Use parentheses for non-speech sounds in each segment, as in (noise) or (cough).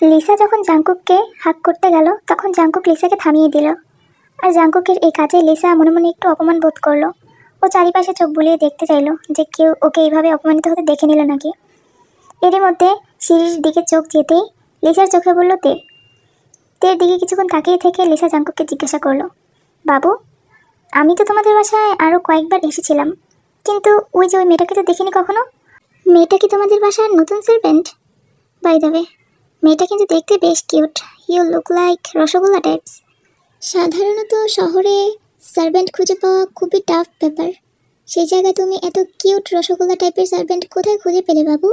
Lisa যখন জাঙ্কুককে হাক করতে গেল, তখন জাঙ্কুক লিসাকে থামিয়ে দিল। আর জাঙ্কুকের এই কাজে লিসা মনে মনে একটু অপমান বোধ করল। ও চারিপাশে চোখ বুলিয়ে দেখতে চাইলো যে কেউ ওকে এইভাবে অপমানিত হতে দেখে নিল নাকি। এরই মধ্যে সিঁড়ির দিকে চোখ যেতেই লিসার চোখে বলল, তে তের দিকে কিছুক্ষণ তাকিয়ে থেকে লিসা জাঙ্কুককে জিজ্ঞাসা করল, বাবু, আমি তো তোমাদের বাসায় আরও কয়েকবার এসেছিলাম, কিন্তু ওই যে ওই মেয়েটাকে তো দেখিনি কখনো? মেয়েটা কি তোমাদের বাসার নতুন সার্ভেন্ট বাই দ্য মেয়েটা কিন্তু দেখতে বেশ cute. You look like rasgulla types সাধারণত শহরে সার্ভেন্ট খুঁজে পাওয়া খুবই টাফ ব্যাপার। সেই জায়গায় তুমি এত কিউট রসগোল্লা টাইপের সার্ভেন্ট কোথায় খুঁজে পেলে বাবু?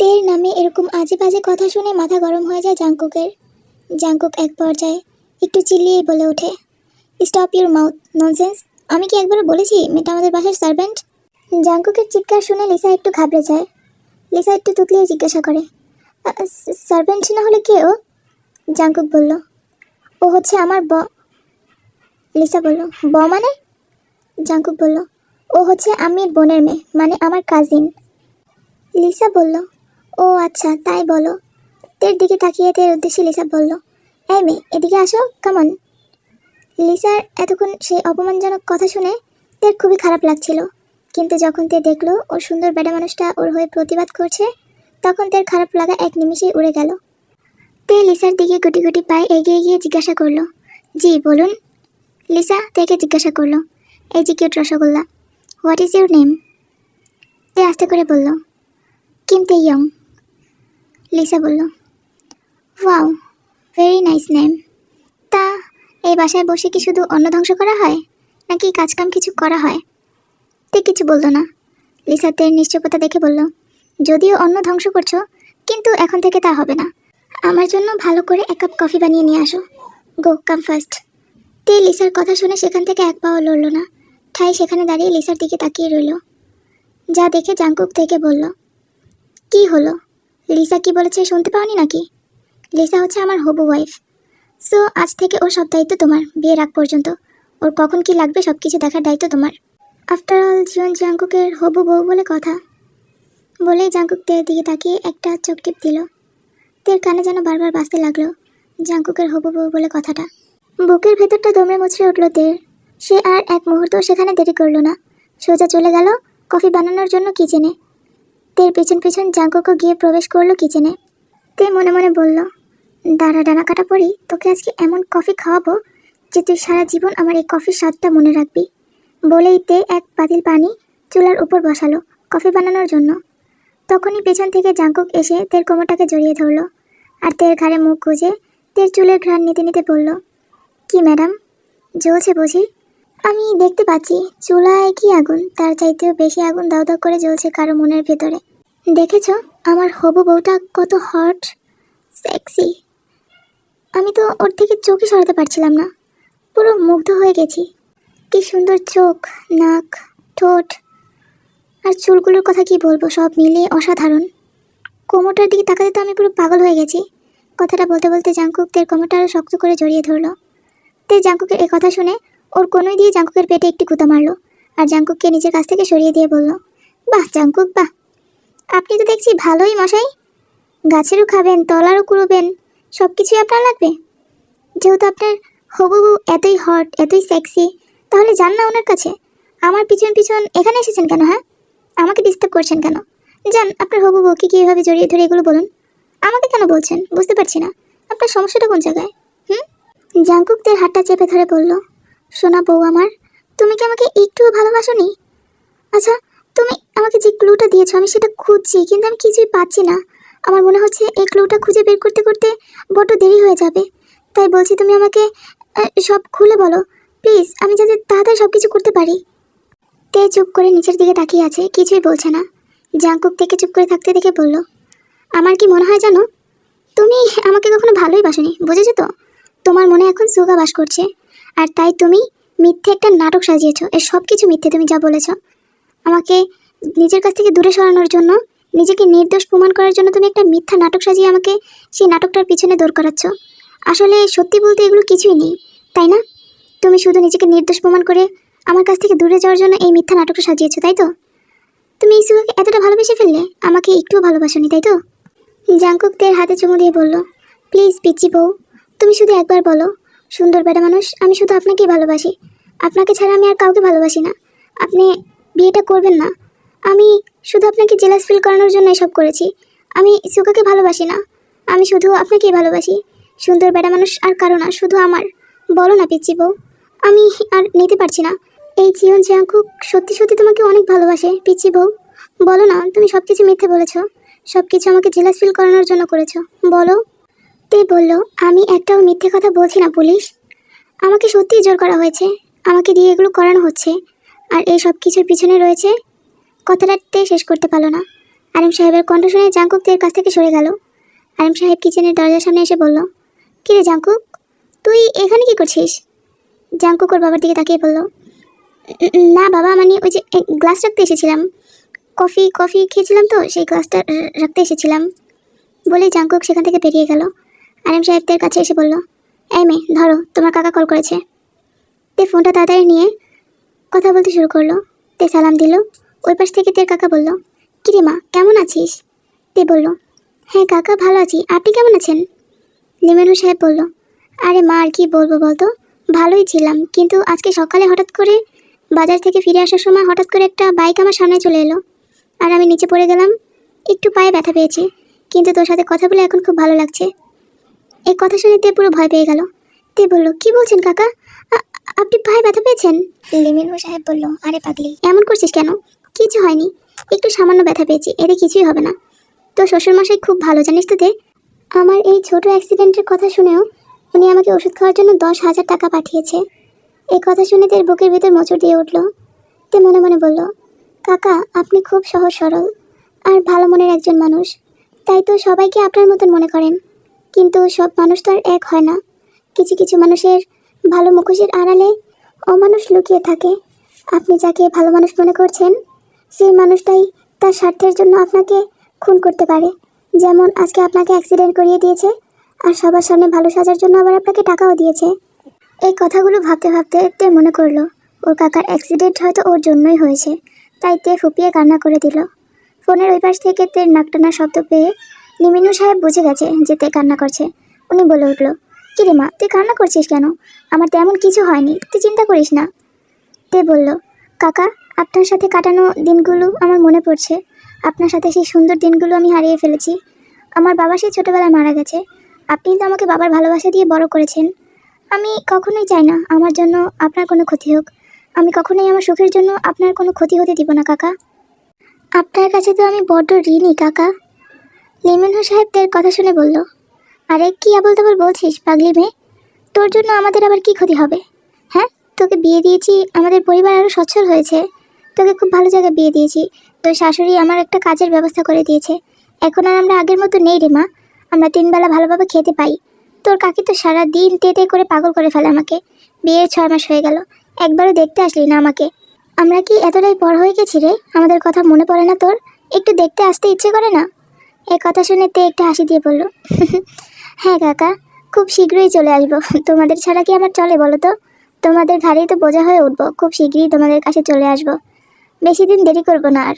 তের নামে এরকম আজে বাজে কথা শুনে মাথা গরম হয়ে যায় জাঙ্কুকের জাঙ্কুক এক পর্যায়ে একটু চিল্লিয়েই বলে ওঠে স্টপ ইউর মাউথ ননসেন্স আমি কি একবারও বলেছি মেয়েটা আমাদের বাসার সার্ভেন্ট জাঙ্কুকের চিৎকার শুনে লিসা একটু ঘাবড়ে যায়। লিসা একটু তুতলিয়ে জিজ্ঞাসা করে সার্ভেন্ট না হলে কে ও? জাঙ্কুক বলল। ও হচ্ছে আমার ব লিসা বলল। ব মানে? জাঙ্কুক বলল। ও হচ্ছে আমির বোনের মেয়ে মানে আমার কাজিন লিসা বলল। ও আচ্ছা তাই বলো। তের দিকে তাকিয়ে তের উদ্দেশ্যে লিসা বলল, এই মেয়ে, এদিকে আসো কামন লিসার এতক্ষণ সেই অপমানজনক কথা শুনে তের খুবই খারাপ লাগছিল। কিন্তু যখন তে দেখল, ওর সুন্দর বেড়া মানুষটা ওর হয়ে প্রতিবাদ করছে তখন তার খারাপ লাগা এক নিমিষেই উড়ে গেল। তে লিসার দিকে গুটি গুটি পায়ে এগিয়ে গিয়ে জিজ্ঞাসা করল, জি, বলুন। লিসা তেকে জিজ্ঞাসা করল, এই যে cute rasgulla, what is your name? তে আস্তে করে বলল, কিম তে ইয়ং। লিসা বলল, ওয়াও, ভেরি নাইস নেম। তা, এই বাসায় বসে কি শুধু অন্ন ধ্বংস করা হয়, নাকি কাজকাম কিছু করা হয়? তে কিছু বলল না। লিসা তের নিশ্চয়তা দেখে বলল যদিও অন্ন ধ্বংস করছ, কিন্তু এখন থেকে তা হবে না। আমার জন্য ভালো করে এক কাপ কফি বানিয়ে নিয়ে আসো। গো কাম ফার্স্ট তে লিসার কথা শুনে সেখান থেকে এক পাও লড়ল না। ঠাই সেখানে দাঁড়িয়ে লিসার দিকে তাকিয়ে রইল। যা দেখে জাঙ্কুক থেকে বলল, কি হলো? লিসা কি বলেছে শুনতে পাওনি নাকি? লিসা হচ্ছে আমার হবু ওয়াইফ সো আজ থেকে ওর সব দায়িত্ব তোমার, বিয়ের আগ পর্যন্ত। ওর কখন কি লাগবে সব কিছু দেখার দায়িত্ব তোমার। আফটার অল জীবন জাঙ্কুকের হবু বউ বলে কথা বলেই জাঙ্কুক তের দিকে তাকিয়ে একটা চোখ টিপ দিল। তের কানে যেন বারবার বাঁচতে লাগল জাঙ্কুকের হবু বউ বলে কথাটা। বুকের ভেতরটা দমে মুচড়ে উঠল তের। সে আর এক মুহূর্ত সেখানে দেরি করল না। সোজা চলে গেল কফি বানানোর জন্য কিচেনে। তের পিছন পিছন জাঙ্কুকও গিয়ে প্রবেশ করল কিচেনে। তে মনে মনে বলল, দাঁড়া, ডানা কাটা পড়ি তোকে আজকে এমন কফি খাওয়াবো যে তুই সারা জীবন আমার এই কফির স্বাদটা মনে রাখবি। বলেই তে এক পাতিল পানি চুলার উপর বসালো কফি বানানোর জন্য। তখনই পেছন থেকে জাঙ্কুক এসে তের কোমরটাকে জড়িয়ে ধরলো আর তের ঘাড়ে মুখ গুজে তের চুলের ঘ্রাণ নিতে নিতে বলল, কি ম্যাডাম? জ্বলছে বুঝি? আমি দেখতে পাচ্ছি, চুলায় কি আগুন? তার চাইতেও বেশি আগুন দাউ দাউ করে জ্বলছে কারও মনের ভেতরে। দেখেছ? আমার হবু বউটা কত হট, সেক্সি। আমি তো ওর থেকে চোখই সরাতে পারছিলাম না, পুরো মুগ্ধ হয়ে গেছি। কি সুন্দর চোখ, নাক, ঠোঁট আর চুলগুলোর কথা কি বলব? সব মিলিয়ে অসাধারণ। কোমরটার দিকে তাকাতে তো আমি পুরো পাগল হয়ে গেছি। কথাটা বলতে বলতে জাঙ্কুক তের কোমরটা আরও শক্ত করে জড়িয়ে ধরলো। তে জাঙ্কুকের এই কথা শুনে ওর কোনোই দিয়ে জাঙ্কুকের পেটে একটি কুতা মারলো আর জাঙ্কুককে নিজের কাছ থেকে সরিয়ে দিয়ে বলল, বাহ জাঙ্কুক বাহ। আপনি তো দেখছি ভালোই মশাই। গাছেরও খাবেন, তলারও কুড়োবেন সব কিছুই আপনার লাগবে। যেহেতু আপনার হবু বউ এতই হট এতই সেক্সি তাহলে যান না ওনার কাছে। আমার পিছন পিছন এখানে এসেছেন কেন হ্যাঁ? আমাকে ডিস্টার্ব করছেন কেন? যান আপনার হবু বউকে কীভাবে জড়িয়ে ধরে এগুলো বলুন? আমাকে কেন বলছেন? বুঝতে পারছি না। আপনার সমস্যাটা কোন জায়গায়? হুম? জাঙ্কুকদের হাতটা চেপে ধরে বলল, সোনা বউ আমার, তুমি কি আমাকে একটুও ভালোবাসোনি? আচ্ছা তুমি আমাকে যে ক্লুটা দিয়েছ, আমি সেটা খুঁজছি, কিন্তু আমি কিছুই পাচ্ছি না। আমার মনে হচ্ছে এই ক্লুটা খুঁজে বের করতে করতে বড্ড দেরি হয়ে যাবে। তাই বলছি তুমি আমাকে সব খুলে বলো। প্লিজ, আমি যাতে তাড়াতাড়ি সব কিছু করতে পারি। তে চুপ করে নিচের দিকে তাকিয়ে আছে, কিছুই বলছে না। জাঙ্কুক থেকে চুপ করে থাকতে দেখে বলল, আমার কি মনে হয় জানো? তুমি আমাকে কখনো ভালোই বাসনি, বুঝেছ তো? তোমার মনে এখন সুগা বাস করছে। আর তাই তুমি মিথ্যে একটা নাটক সাজিয়েছো এর সব কিছু মিথ্যে তুমি যা বলেছ। আমাকে নিজের কাছ থেকে দূরে সরানোর জন্য, নিজেকে নির্দোষ প্রমাণ করার জন্য তুমি একটা মিথ্যা নাটক সাজিয়ে আমাকে সেই নাটকটার পিছনে দৌড় করাচ্ছ। আসলে সত্যি বলতে এগুলো কিছুই নেই, তাই না? তুমি শুধু নিজেকে নির্দোষ প্রমাণ করে আমার কাছ থেকে দূরে যাওয়ার জন্য এই মিথ্যা নাটকটা সাজিয়েছো, তাই তো? তুমি ইসুকাকে এতটা ভালোবেসে ফেললে আমাকে একটুও ভালোবাসনি, তাই তো? জাঙ্কুকদের হাতে চুমু দিয়ে বলল, প্লিজ পিচ্ছি বউ, তুমি শুধু একবার বলো, সুন্দর বেটা মানুষ, আমি শুধু আপনাকেই ভালোবাসি। আপনাকে ছাড়া আমি আর কাউকে ভালোবাসি না। আপনি বিয়েটা করবেন না। আমি শুধু আপনাকে জেলাস ফিল করানোর জন্য এসব করেছি। আমি সুকাকে ভালোবাসি না। আমি শুধু আপনাকেই ভালোবাসি। সুন্দর বেটা মানুষ আর কারও না, শুধু আমার। বলো না পিচ্ছি বউ। আমি আর নিতে পারছি না। এই জীবন জাঙ্কুক সত্যি সত্যি তোমাকে অনেক ভালোবাসে পিচ্ছি বউ। বলো না, তুমি সব কিছু মিথ্যে বলেছ। সব কিছু আমাকে জেলাস ফিল করানোর জন্য করেছ। বলো। তে বলল, আমি একটাও মিথ্যে কথা বলছি না, পুলিশ। আমাকে সত্যিই জোর করা হয়েছে। আমাকে দিয়ে এগুলো করানো হচ্ছে। আর এই সব কিছুর পিছনে রয়েছে কথাটাতে শেষ করতে পারল না। আরিম সাহেবের কণ্ঠ শুনে জাঙ্কুক তের কাছ থেকে সরে গেল। আরিম সাহেব কিচেনের দরজার সামনে এসে বলল, কিরে জাঙ্কুক, তুই এখানে কি করছিস? জাঙ্কুক ওর বাবার দিকে তাকিয়ে বলল, না বাবা মানে ওই যে গ্লাস রাখতে এসেছিলাম। কফি কফি খেয়েছিলাম তো, সেই গ্লাসটা রাখতে এসেছিলাম। বলে জাঙ্কুক সেখান থেকে বেরিয়ে গেল। আরিম সাহেবদের কাছে এসে বলল, এই মেয়ে, ধরো, তোমার কাকা কল করেছে। তে ফোনটা তাড়াতাড়ি নিয়ে কথা বলতে শুরু করল। তে সালাম দিল। ওই পাশ থেকে তের কাকা বলল কিরে মা, কেমন আছিস? তে বলল হ্যাঁ কাকা, ভালো আছি। আপনি কেমন আছেন? লিমেনু সাহেব বলল, আরে মা, আর কি বলব বলতো? ভালোই ছিলাম। কিন্তু আজকে সকালে হঠাৎ করে বাজার থেকে ফিরে আসার সময় হঠাৎ করে একটা বাইক আমার সামনে চলে এলো। আর আমি নিচে পড়ে গেলাম। একটু পায়ে ব্যথা পেয়েছি। কিন্তু তোর সাথে কথা বলে এখন খুব ভালো লাগছে। এই কথা শুনে তে পুরো ভয় পেয়ে গেল। তে বলল কি বলছেন কাকা? আপনি পায়ে ব্যথা পেয়েছেন? লিমিনু সাহেব বলল আরে পাগলি। এমন করছিস কেন? কিছু হয়নি। একটু সামান্য ব্যথা পেয়েছি। এতে কিছুই হবে না। তো শ্বশুরমশাই খুব ভালো জানিস তো তে? আমার এই ছোট অ্যাক্সিডেন্টের কথা শুনেও উনি আমাকে ওষুধ খাওয়ার জন্য দশ হাজার টাকা পাঠিয়েছে। এই কথা শুনে তার বুকের ভিতর মোচড় দিয়ে উঠল। তে মনে মনে বলল, কাকা, আপনি খুব সহজ সরল আর ভালো মনের একজন মানুষ। তাই তো সবাইকে আপনার মতন মনে করেন। কিন্তু সব মানুষ তো আর এক হয় না। কিছু কিছু মানুষের ভালো মুখোশের আড়ালে অমানুষ লুকিয়ে থাকে। আপনি যাকে ভালো মানুষ মনে করছেন, সেই মানুষটাই তার স্বার্থের জন্য আপনাকে খুন করতে পারে। যেমন আজকে আপনাকে অ্যাক্সিডেন্ট করিয়ে দিয়েছে আর সবার সামনে ভালো সাজার জন্য আবার আপনাকে টাকাও দিয়েছে। এই কথাগুলো ভাবতে ভাবতে তে মনে করল, ওর কাকার অ্যাক্সিডেন্ট হয়তো ওর জন্যই হয়েছে। তাই তে ফুপিয়ে কান্না করে দিল। ফোনের ওই পাশ থেকে তের নাকটানা শব্দ পেয়ে নিমিনু সাহেব বুঝে গেছে যে তে কান্না করছে। উনি বলে উঠল, কিরে মা, তুই কান্না করছিস কেন? আমার তেমন কিছু হয়নি, তুই চিন্তা করিস না। তে বলল, কাকা, আপনার সাথে কাটানো দিনগুলো আমার মনে পড়ছে। আপনার সাথে সেই সুন্দর দিনগুলো আমি হারিয়ে ফেলেছি। আমার বাবা সেই ছোটোবেলায় মারা গেছে। আপনি তো আমাকে বাবার ভালোবাসা দিয়ে বড় করেছেন। আমি কখনোই চাই না আমার জন্য আপনার কোনো ক্ষতি হোক। আমি কখনোই আমার সুখের জন্য আপনার কোনো ক্ষতি হতে দিব না, কাকা। আপনার কাছে তো আমি বড্ড ঋণী, কাকা। লিমেনহু সাহেবদের কথা শুনে বলল, আরে, কি আবল তাবল বলছিস, পাগলি মেয়ে? তোর জন্য আমাদের আবার কি ক্ষতি হবে? হ্যাঁ তোকে বিয়ে দিয়েছি, আমাদের পরিবার আরও সচ্ছল হয়েছে। তোকে খুব ভালো জায়গায় বিয়ে দিয়েছি। তোর শাশুড়ি আমার একটা কাজের ব্যবস্থা করে দিয়েছে। এখন আর আমরা আগের মতো নেই রে মা। আমরা তিনবেলা ভালোভাবে খেতে পাই। তোর কাকি তো সারা দিন তে করে পাগল করে ফেলে আমাকে। বিয়ের ছয় মাস হয়ে গেল, একবারও দেখতে আসলি না আমাকে। আমরা কি এতটাই বড় হয়ে গেছি রে? আমাদের কথা মনে পড়ে না তোর? একটু দেখতে আসতে ইচ্ছে করে না? এই কথা শুনে তে একটু হাসি দিয়ে বলল (laughs) হ্যাঁ কাকা, খুব শীঘ্রই চলে আসব। (laughs) তোমাদের ছাড়া কি আমার চলে বলো তো? তোমাদের ঘাড়েই তো বোঝা হয়ে উঠবো, খুব শীঘ্রই তোমাদের কাছে চলে আসব। বেশি দিন দেরি করব না আর।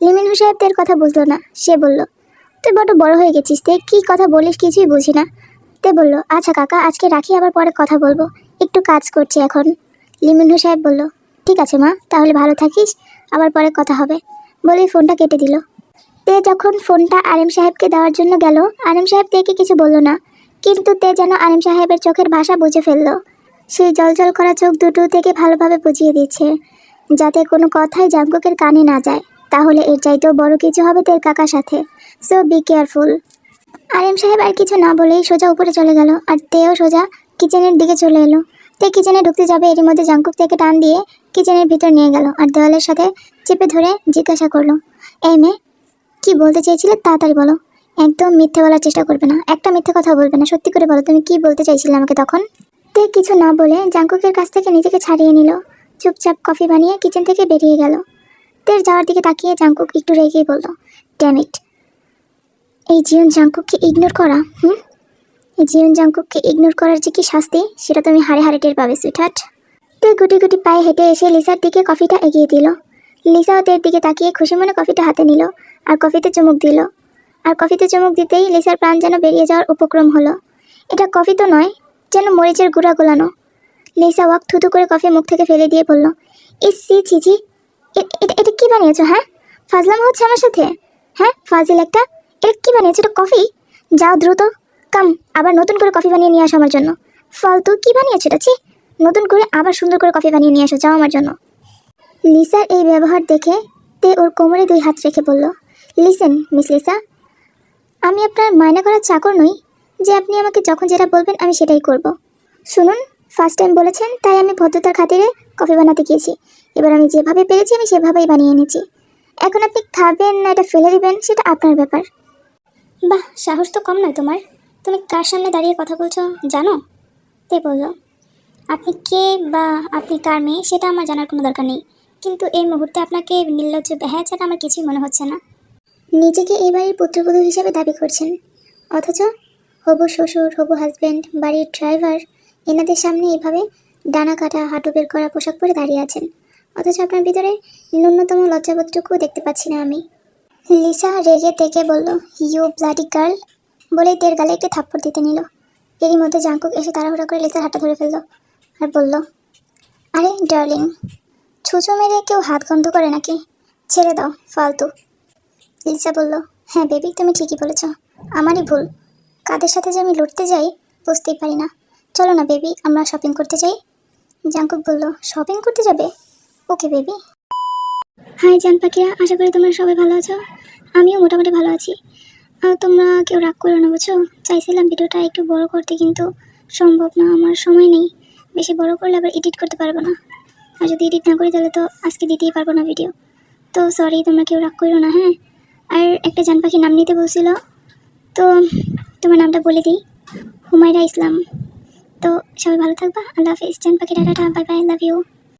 লিমিন সাহেব কথা বুঝলো না, সে বলল তুই বড় বড় হয়ে গেছিস, তে কী কথা বলিস কিছুই বুঝি না। তে বলল আচ্ছা কাকা, আজকে রাখি, আবার পরে কথা বলব। একটু কাজ করছি এখন। লিমিনহু সাহেব বলল, ঠিক আছে মা, তাহলে ভালো থাকিস, আবার পরে কথা হবে। বলেই ফোনটা কেটে দিল। তে যখন ফোনটা আরেম সাহেবকে দেওয়ার জন্য গেল, আরেম সাহেব তেকে কিছু বলল না, কিন্তু তে যেন আরেম সাহেবের চোখের ভাষা বুঝে ফেলল। সেই জলজল করা চোখ দুটো থেকে ভালোভাবে বুঝিয়ে দিচ্ছে, যাতে কোনো কথাই জাঙ্কুকের কানে না যায়। তাহলে এর চাইতেও বড় কিছু হবে তের কাকার সাথে। সো বি কেয়ারফুল আরেম সাহেব আর কিছু না বলেই সোজা উপরে চলে গেল আর তেও সোজা কিচেনের দিকে চলে এলো। তে কিচেনে ঢুকতে যাবে, এরই মধ্যে জাঙ্কুক থেকে টান দিয়ে কিচেনের ভিতর নিয়ে গেল আর দেওয়ালের সাথে চেপে ধরে জিজ্ঞাসা করল, এই মেয়ে, কী বলতে চেয়েছিলে? তাড়াতাড়ি বলো। একদম মিথ্যে বলার চেষ্টা করবে না, একটা মিথ্যে কথা বলবে না। সত্যি করে বলো, তুমি কি বলতে চাইছিলে আমাকে তখন? তে কিছু না বলে জাঙ্কুকের কাছ থেকে নিজেকে ছাড়িয়ে নিল। চুপচাপ কফি বানিয়ে কিচেন থেকে বেরিয়ে গেল। তের যাওয়ার দিকে তাকিয়ে জাঙ্কুক একটু রেগেই বলল ড্যামিট এই জীবন জাঙ্কুককে ইগনোর করা, হুম? এই জীবন জাঙ্কুককে ইগনোর করার যে কি শাস্তি, সেটা তুমি হারে হারে টের পাবে সুইটহার্ট তে গুটি গুটি পায়ে হেঁটে এসে লিসার দিকে কফিটা এগিয়ে দিল। লিসাও তের দিকে তাকিয়ে খুশি মনে কফিটা হাতে নিল আর কফিতে চুমুক দিল। আর কফিতে চুমুক দিতেই লিসার প্রাণ যেন বেরিয়ে যাওয়ার উপক্রম হলো। এটা কফি তো নয়, যেন মরিচের গুঁড়া গোলানো। লিসা ওয়াক থুতু করে কফি মুখ থেকে ফেলে দিয়ে বলল, ইস সি এ- এটা এটা কি বানিয়েছো হ্যাঁ? ফাজলাম হচ্ছে আমার সাথে। হ্যাঁ ফাজিল একটা। এটা কি বানিয়েছো, এটা কফি? যাও দ্রুত। কাম, আবার নতুন করে কফি বানিয়ে নিয়ে আসো আমার জন্য। ফালতু কি বানিয়েছো এটা, ছি! নতুন করে আবার সুন্দর করে কফি বানিয়ে নিয়ে আসো, যাও আমার জন্য। লিসার এই ব্যবহার দেখে তে ওর কোমরে দুই হাত রেখে বলল, লিসেন, মিস লিসা, আমি আপনার মায়না করার চাকর নই যে আপনি আমাকে যখন যেটা বলবেন আমি সেটাই করব। শুনুন ফার্স্ট টাইম বলেছেন, তাই আমি ভদ্রতার খাতিরে কফি বানাতে গিয়েছি। এবার আমি যেভাবে পেরেছি, আমি সেভাবেই বানিয়ে এনেছি এখন আপনি খাবেন না, এটা ফেলে দেবেন, সেটা আপনার ব্যাপার। বাহ, সাহস তো কম নয় তোমার। তুমি কার সামনে দাঁড়িয়ে কথা বলছো, জানো? তে বলল, আপনি কে বা আপনি কার মেয়ে, সেটা আমার জানার কোনো দরকার নেই। কিন্তু এই মুহূর্তে আপনাকে নির্লজ্জ বেহায়া ছাড়া আমার কিছুই মনে হচ্ছে না। নিজেকে এই বাড়ির পুত্রবধূ হিসেবে দাবি করছেন। অথচ হবু শ্বশুর, হবু হাজব্যান্ড বাড়ির ড্রাইভার এনাদের সামনে এইভাবে ডানা কাটা, হাঁটু বের করা, পোশাক পরে দাঁড়িয়ে আছেন। অথচ আপনার ভিতরে ন্যূনতম লজ্জাবোধটুকুও দেখতে পাচ্ছি না আমি। লিসা রেগে তেকে বলল ইউ ব্লাডি গার্ল বলেই তের গালে একটি থাপ্পড় দিতে নিল। এরই মধ্যে জাঙ্কুক এসে তাড়াহুড়া করে লিসার হাতটা ধরে ফেলল আর বলল, আরে, ডার্লিং, ছুঁচো মেরে কেউ হাত গন্ধ করে নাকি? ছেড়ে দাও, ফালতু। লিসা বলল হ্যাঁ বেবি, তুমি ঠিকই বলেছ। আমারই ভুল। কাদের সাথে যে আমি লড়তে যাই বুঝতেই পারি না। চলো না বেবি আমরা শপিং করতে যাই। জাঙ্কুক বলল শপিং করতে যাবে? ওকে বেবি হাই জান পাখিরা, আশা করি তোমরা সবাই ভালো আছো। আমিও মোটামুটি ভালো আছি। আর তোমরা কেউ রাগ করো না, বুঝছ? চাইছিলাম ভিডিওটা একটু বড় করতে, কিন্তু সম্ভব না, আমার সময় নেই। বেশি বড় করলে আবার এডিট করতে পারব না। আর যদি এডিট না করি, তাহলে তো আজকে দিতেই পারব না ভিডিও তো সরি তোমরা কেউ রাগ করো না হ্যাঁ? আর একটা জান পাখি নাম নিতে বলছিল। তো তোমার নামটা বলে দিই। হুমায়রা ইসলাম। তো সবাই ভালো থাকবা। আল্লাহ হাফিজ। জান পাখি tata bye bye love you